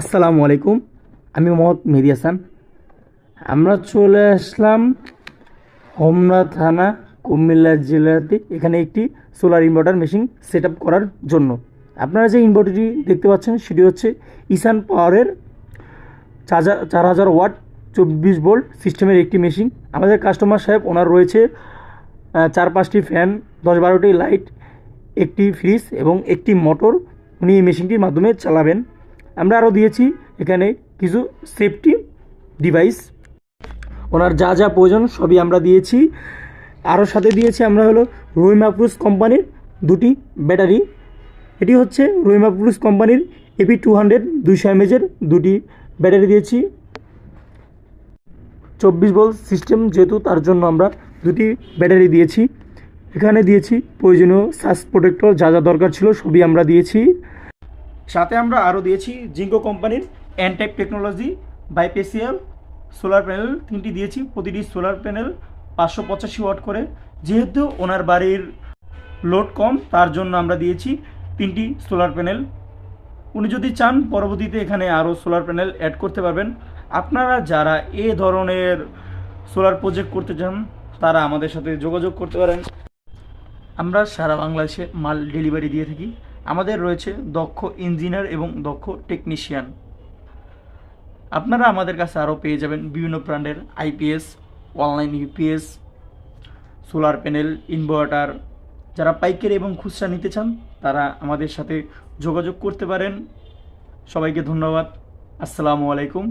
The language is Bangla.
আসসালামু আলাইকুম, আমি মোহাম্মদ মেহেদি হাসান। আমরা চলে আসলাম হোমনা থানা, কুমিল্লা জেলাতে। এখানে একটি সোলার ইনভার্টার মেশিন সেট করার জন্য। আপনারা যে ইনভার্টারটি দেখতে পাচ্ছেন, সেটি হচ্ছে ইসান পাওয়ারের চার হাজার ওয়াট চব্বিশ ভোল্ট সিস্টেমের একটি মেশিন আমাদের কাস্টমার সাহেব, ওনার রয়েছে চার পাঁচটি ফ্যান দশ বারোটি লাইট একটি ফ্রিজ এবং একটি মোটর উনি এই মেশিনটির মাধ্যমে চালাবেন। আমরা আরও দিয়েছি এখানে কিছু সেফটি ডিভাইস ওনার যা যা প্রয়োজন সবই আমরা দিয়েছি। আরও সাথে দিয়েছি আমরা হলো রহিমা প্লুস কোম্পানির দুটি ব্যাটারি এটি হচ্ছে রহিমা প্লুস কোম্পানির এপি টু হান্ড্রেড দুইশো এমএজের দুটি ব্যাটারি দিয়েছি। চব্বিশ বল সিস্টেম যেহেতু তার জন্য আমরা দুটি ব্যাটারি দিয়েছি। এখানে দিয়েছি প্রয়োজনীয় সাস প্রোটেক্টর যা যা দরকার ছিল সবই আমরা দিয়েছি। সাথে আমরা আরও দিয়েছি জিঙ্কো কোম্পানির N type technology bifacial solar panel তিনটি দিয়েছি, প্রতিটি সোলার প্যানেল পাঁচশো পঁচাশি ওয়াট করে। যেহেতু ওনার বাড়ির লোড কম, তার জন্য আমরা দিয়েছি তিনটি সোলার প্যানেল উনি যদি চান, পরবর্তীতে এখানে আরও সোলার প্যানেল অ্যাড করতে পারবেন। আপনারা যারা এ ধরনের সোলার প্রজেক্ট করতে চান, তারা আমাদের সাথে যোগাযোগ করতে পারেন। আমরা সারা বাংলাদেশে মাল ডেলিভারি দিয়ে থাকি। আমাদের রয়েছে দক্ষ ইঞ্জিনিয়ার এবং দক্ষ টেকনিশিয়ান। আপনারা আমাদের কাছে আরও পেয়ে যাবেন বিভিন্ন ব্র্যান্ডের IPS, online UPS solar panel, inverter. যারা পাইকারি এবং খুচরা নিতে চান, তারা আমাদের সাথে যোগাযোগ করতে পারেন। সবাইকে ধন্যবাদ। আসসালামু আলাইকুম।